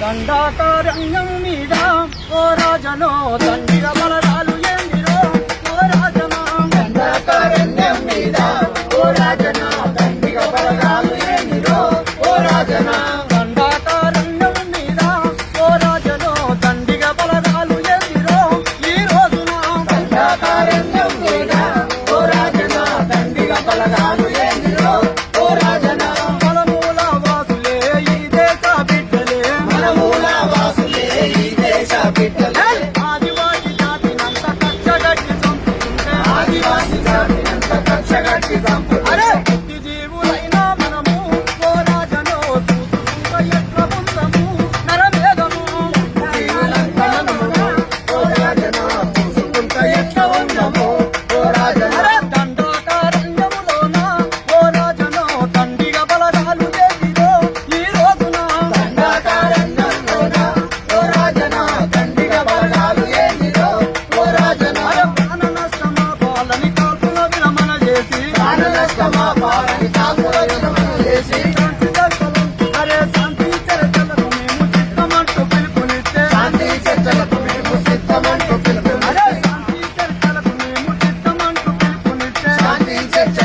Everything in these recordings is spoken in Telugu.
దండాకారణ్యం మీద ఓ రాజలో దండిర బలరా Yeah.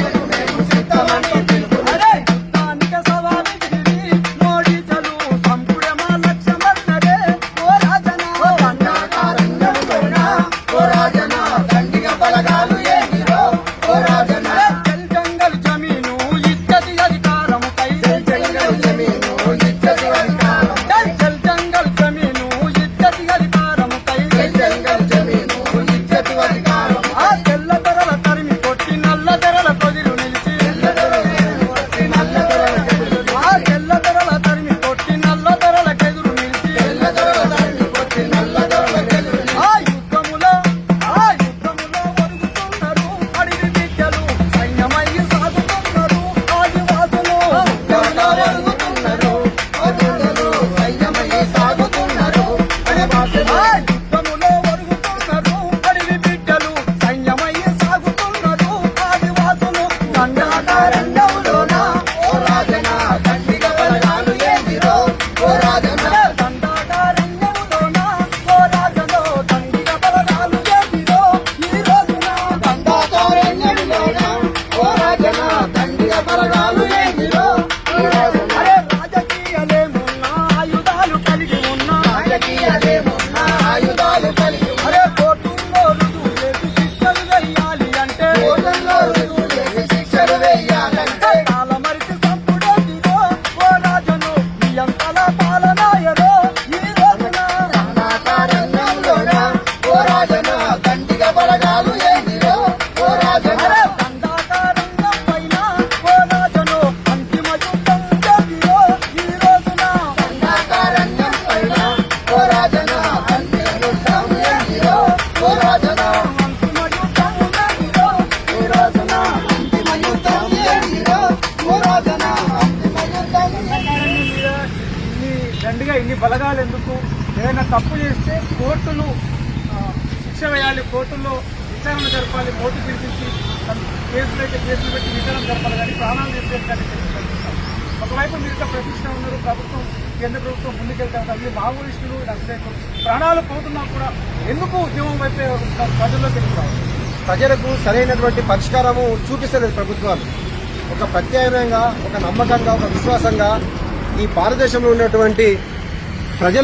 alegria dele. ఇన్ని బలగాలు ఎందుకు? ఏదైనా తప్పు చేస్తే కోర్టులు శిక్ష వేయాలి కోర్టుల్లో విచారణ జరపాలి కోర్టు పిలిపించి కేసులు అయితే కేసులు పెట్టి విచారణ జరపాలి కానీ ప్రాణాలు తీసేయడానికి ఒకవైపు మీరు ప్రతిష్ట ఉన్నారు ప్రభుత్వం కేంద్ర ప్రభుత్వం ముందుకెళ్తారు అవి మావోయిస్టులు నక్సలైట్లు ప్రాణాలు పోతున్నా కూడా ఎందుకు ఉద్యమం వైపే ప్రజల్లో వెళ్ళిపోవాలి ప్రజలకు సరైనటువంటి పరిష్కారము చూపిస్తలేదు ప్రభుత్వాలు. ఒక ప్రత్యామ్నాయంగా ఒక నమ్మకంగా ఒక విశ్వాసంగా ఈ భారతదేశంలో ఉన్నటువంటి Raquel.